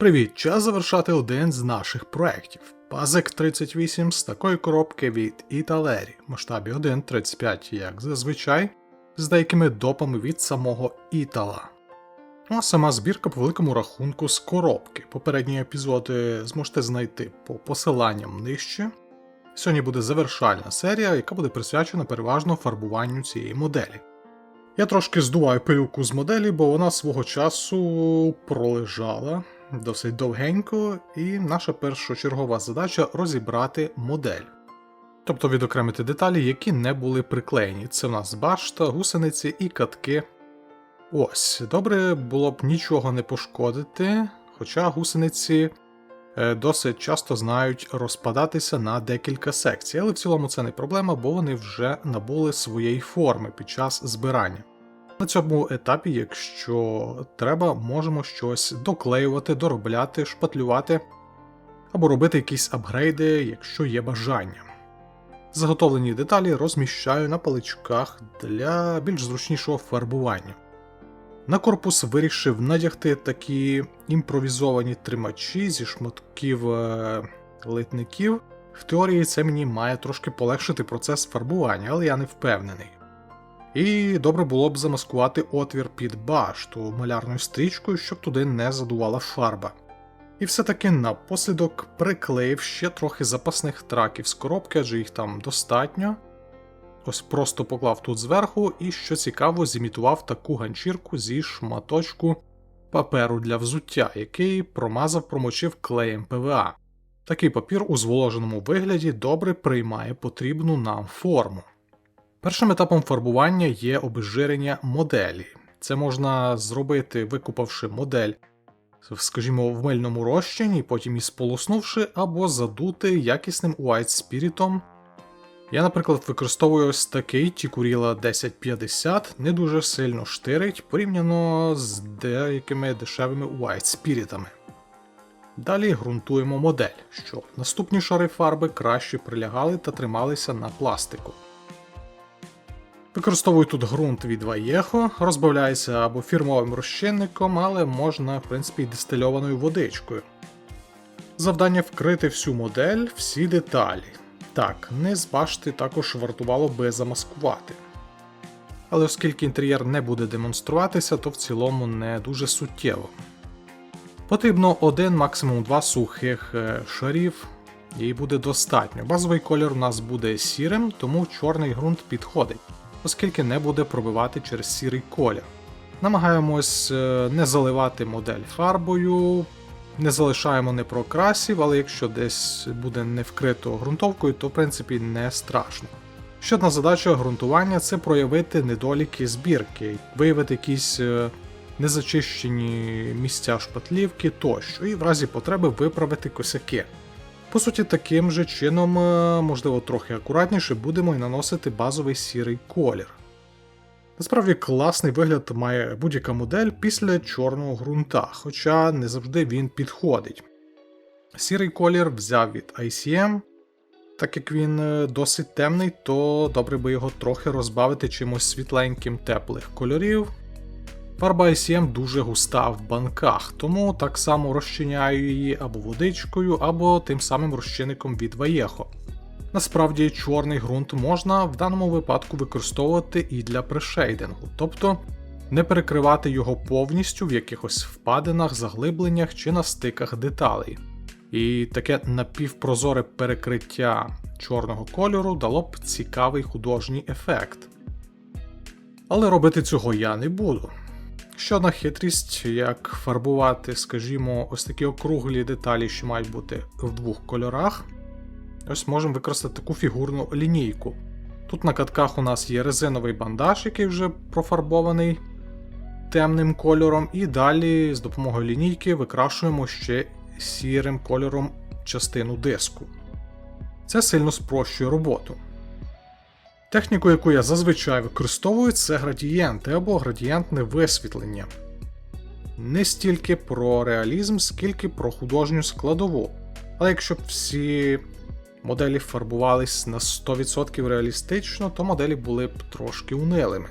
Привіт, час завершати один з наших проєктів. Пазик 38 з такої коробки від Італері, масштабі 1.35, як зазвичай, з деякими допами від самого Італа. Ну а сама збірка по великому рахунку з коробки. Попередні епізоди зможете знайти по посиланням нижче. Сьогодні буде завершальна серія, яка буде присвячена переважно фарбуванню цієї моделі. Я трошки здуваю пилюку з моделі, бо вона свого часу пролежала досить довгенько, і наша першочергова задача розібрати модель. Тобто відокремити деталі, які не були приклеєні. Це в нас башта, гусениці і катки. Ось, добре було б нічого не пошкодити, хоча гусениці е, досить часто знають розпадатися на декілька секцій, але в цілому це не проблема, бо вони вже набули своєї форми під час збирання. На цьому етапі, якщо треба, можемо щось доклеювати, доробляти, шпатлювати або робити якісь апгрейди, якщо є бажання. Заготовлені деталі розміщаю на паличках для більш зручнішого фарбування. На корпус вирішив надягти такі імпровізовані тримачі зі шматків е, литників. В теорії це мені має трошки полегшити процес фарбування, але я не впевнений. І добре було б замаскувати отвір під башту малярною стрічкою, щоб туди не задувала фарба. І все-таки напослідок приклеїв ще трохи запасних траків з коробки, адже їх там достатньо. Ось просто поклав тут зверху і, що цікаво, зімітував таку ганчірку зі шматочку паперу для взуття, який промазав промочив клеєм ПВА. Такий папір у зволоженому вигляді добре приймає потрібну нам форму. Першим етапом фарбування є обезжирення моделі. Це можна зробити, викупавши модель, скажімо, в мильному розчині, потім і сполоснувши, або задути якісним White Spirit. Я, наприклад, використовую ось такий Тікуріла 1050, не дуже сильно штирить порівняно з деякими дешевими White Spirit. Далі ґрунтуємо модель, щоб наступні шари фарби краще прилягали та трималися на пластику. Використовую тут ґрунт від Vallejo, розбавляється або фірмовим розчинником, але можна, в принципі, дистильованою водичкою. Завдання вкрити всю модель, всі деталі. Так, низ башти також вартувало би замаскувати. Але оскільки інтер'єр не буде демонструватися, то в цілому не дуже суттєво. Потрібно один, максимум два сухих е, шарів, і буде достатньо. Базовий колір у нас буде сірим, тому чорний ґрунт підходить оскільки не буде пробивати через сірий колір. Намагаємось е, не заливати модель фарбою, не залишаємо непрокрасів, але якщо десь буде не вкрито ґрунтовкою, то в принципі не страшно. Ще одна задача ґрунтування це проявити недоліки збірки, виявити якісь е, незачищені місця шпатлівки тощо, і в разі потреби виправити косяки. По суті, таким же чином, е, можливо, трохи акуратніше, будемо і наносити базовий сірий колір. Насправді класний вигляд має будь-яка модель після чорного ґрунта, хоча не завжди він підходить. Сірий колір взяв від ICM, так як він е, досить темний, то добре би його трохи розбавити чимось світленьким теплих кольорів, Фарба ICM дуже густа в банках, тому так само розчиняю її або водичкою, або тим самим розчинником від Vallejo. Насправді, чорний ґрунт можна в даному випадку використовувати і для прешейдингу, тобто не перекривати його повністю в якихось впадинах, заглибленнях чи на стиках деталей. І таке напівпрозоре перекриття чорного кольору дало б цікавий художній ефект. Але робити цього я не буду. Ще одна хитрість, як фарбувати, скажімо, ось такі округлі деталі, що мають бути в двох кольорах. Ось можемо використати таку фігурну лінійку. Тут на катках у нас є резиновий бандаж, який вже профарбований темним кольором, і далі з допомогою лінійки викрашуємо ще сірим кольором частину диску. Це сильно спрощує роботу. Техніку, яку я зазвичай використовую, це градієнти або градієнтне висвітлення. Не стільки про реалізм, скільки про художню складову. Але якщо б всі моделі фарбувались на 100% реалістично, то моделі були б трошки унилими.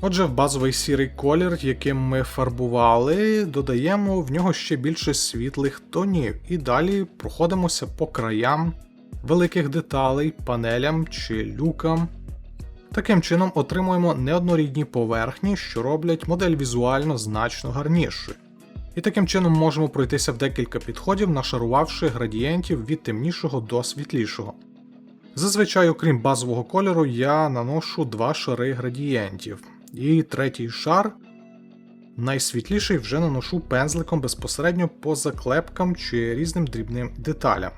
Отже, в базовий сірий колір, яким ми фарбували, додаємо в нього ще більше світлих тонів, і далі проходимося по краям великих деталей, панелям чи люкам. Таким чином отримуємо неоднорідні поверхні, що роблять модель візуально значно гарнішою. І таким чином можемо пройтися в декілька підходів, нашарувавши градієнтів від темнішого до світлішого. Зазвичай, окрім базового кольору, я наношу два шари градієнтів. І третій шар, найсвітліший, вже наношу пензликом безпосередньо по заклепкам чи різним дрібним деталям.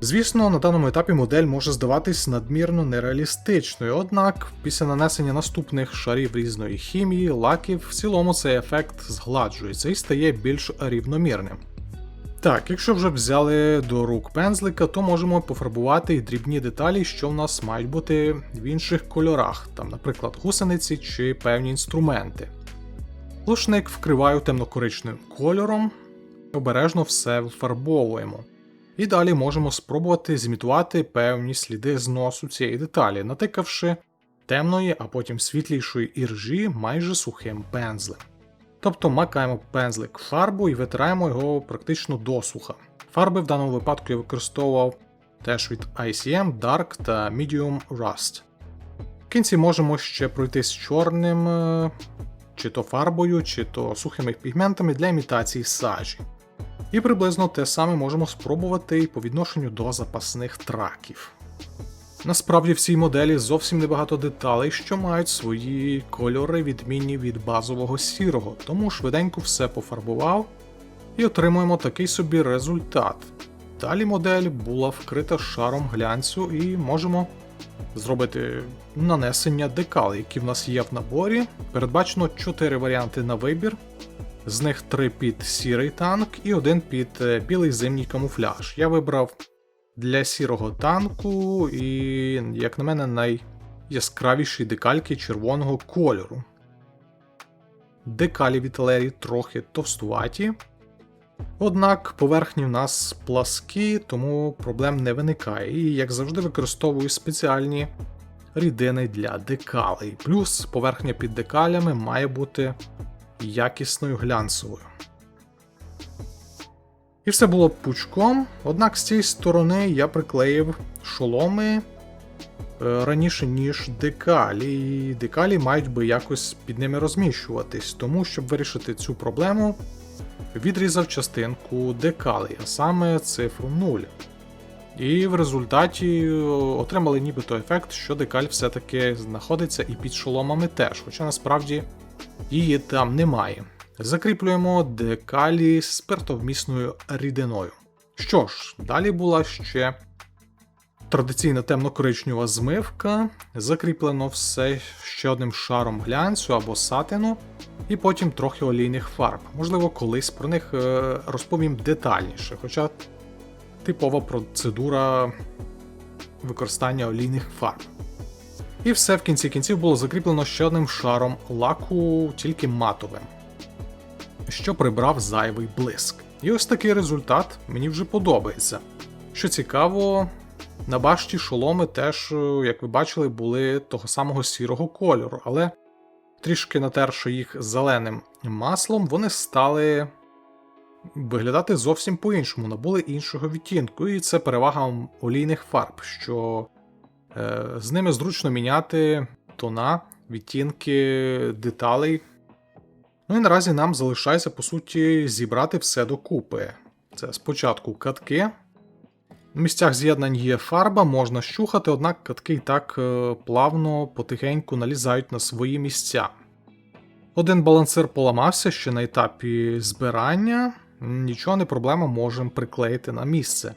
Звісно, на даному етапі модель може здаватись надмірно нереалістичною, однак після нанесення наступних шарів різної хімії, лаків, в цілому цей ефект згладжується і стає більш рівномірним. Так, якщо вже взяли до рук пензлика, то можемо пофарбувати і дрібні деталі, що в нас мають бути в інших кольорах, там, наприклад, гусениці чи певні інструменти. Лушник вкриваю темно-коричневим кольором, обережно все вифарбовуємо. І далі можемо спробувати зімітувати певні сліди зносу цієї деталі, натикавши темної, а потім світлішої іржі майже сухим пензлем. Тобто макаємо пензлик фарбу і витираємо його практично досуха. Фарби в даному випадку я використовував теж від ICM, Dark та Medium Rust. В кінці можемо ще пройтись чорним, е, чи то фарбою, чи то сухими пігментами для імітації сажі. І приблизно те саме можемо спробувати і по відношенню до запасних траків. Насправді в цій моделі зовсім небагато деталей, що мають свої кольори відмінні від базового сірого, тому швиденько все пофарбував і отримуємо такий собі результат. Далі модель була вкрита шаром глянцю і можемо зробити нанесення декалей, які в нас є в наборі. Передбачено 4 варіанти на вибір. З них 3 під сірий танк і один під е, білий зимній камуфляж. Я вибрав для сірого танку і, як на мене, найяскравіші декальки червоного кольору. Декалі від Алері трохи товстуваті. Однак поверхні в нас пласкі, тому проблем не виникає. І, як завжди, використовую спеціальні рідини для декалей. Плюс поверхня під декалями має бути якісною глянцевою. І все було пучком, однак з цієї сторони я приклеїв шоломи е, раніше, ніж декалі, і декалі мають би якось під ними розміщуватись, тому щоб вирішити цю проблему, відрізав частинку декалей, а саме цифру 0. І в результаті отримали нібито ефект, що декаль все-таки знаходиться і під шоломами теж, хоча насправді її там немає. Закріплюємо декалі спиртовмісною рідиною. Що ж, далі була ще традиційна темно-коричнева змивка, закріплено все ще одним шаром глянцю або сатину, і потім трохи олійних фарб. Можливо, колись про них е, розповім детальніше, хоча типова процедура використання олійних фарб. І все в кінці кінців було закріплено ще одним шаром лаку, тільки матовим що прибрав зайвий блиск. І ось такий результат мені вже подобається. Що цікаво, на башті шоломи теж, як ви бачили, були того самого сірого кольору, але трішки натерши їх зеленим маслом, вони стали виглядати зовсім по-іншому, набули іншого відтінку, і це перевага олійних фарб, що е, з ними зручно міняти тона, відтінки деталей Ну і наразі нам залишається, по суті, зібрати все докупи. Це спочатку катки. В місцях з'єднань є фарба, можна щухати, однак катки і так е, плавно, потихеньку налізають на свої місця. Один балансир поламався ще на етапі збирання, нічого не проблема, можемо приклеїти на місце.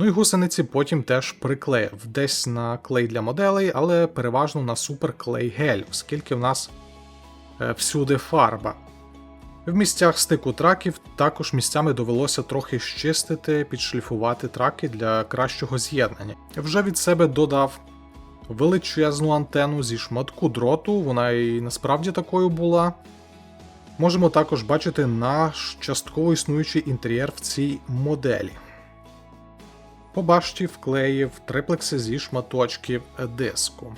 Ну і гусениці потім теж приклеїв, десь на клей для моделей, але переважно на суперклей гель, оскільки в нас Е, всюди фарба. В місцях стику траків також місцями довелося трохи щистити, підшліфувати траки для кращого з'єднання. Вже від себе додав величезну антенну зі шматку дроту, вона і насправді такою була. Можемо також бачити наш частково існуючий інтер'єр в цій моделі. По башті вклеїв триплекси зі шматочків диску.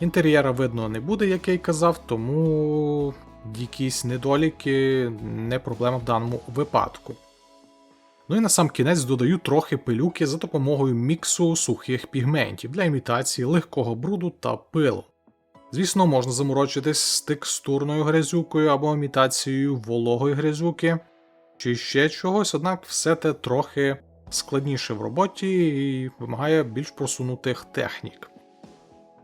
Інтер'єра видно не буде, як я й казав, тому якісь недоліки не проблема в даному випадку. Ну і на сам кінець додаю трохи пилюки за допомогою міксу сухих пігментів для імітації легкого бруду та пилу. Звісно, можна заморочитись з текстурною грязюкою або імітацією вологої грязюки, чи ще чогось, однак все те трохи складніше в роботі і вимагає більш просунутих технік.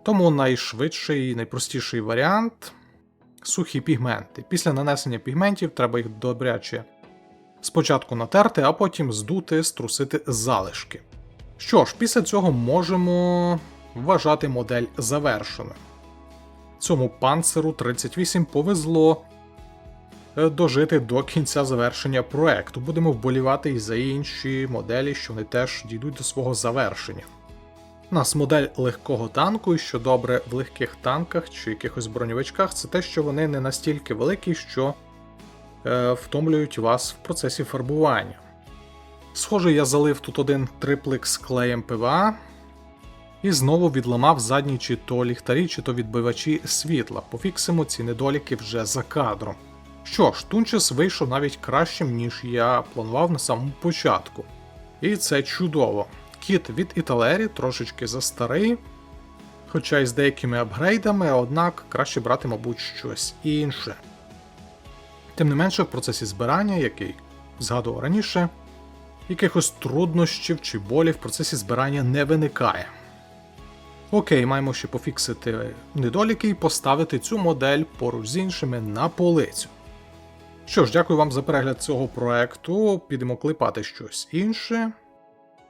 Тому найшвидший і найпростіший варіант сухі пігменти. Після нанесення пігментів треба їх добряче спочатку натерти, а потім здути, струсити залишки. Що ж, після цього можемо вважати модель завершеною. Цьому панцеру 38 повезло дожити до кінця завершення проекту. Будемо вболівати і за інші моделі, що вони теж дійдуть до свого завершення. У нас модель легкого танку, і що добре в легких танках чи якихось броньовичках, це те, що вони не настільки великі, що е, втомлюють вас в процесі фарбування. Схоже, я залив тут один триплик з клеєм ПВА і знову відламав задні чи то ліхтарі, чи то відбивачі світла. Пофіксимо ці недоліки вже за кадром. Що ж, Тунчес вийшов навіть кращим, ніж я планував на самому початку. І це чудово. Кіт від Італері трошечки застарий, хоча й з деякими апгрейдами, однак краще брати, мабуть, щось інше. Тим не менше, в процесі збирання, який згадував раніше, якихось труднощів чи болів в процесі збирання не виникає. Окей, маємо ще пофіксити недоліки і поставити цю модель поруч з іншими на полицю. Що ж, дякую вам за перегляд цього проекту. Підемо клепати щось інше.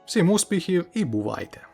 Всім успіхів і бувайте!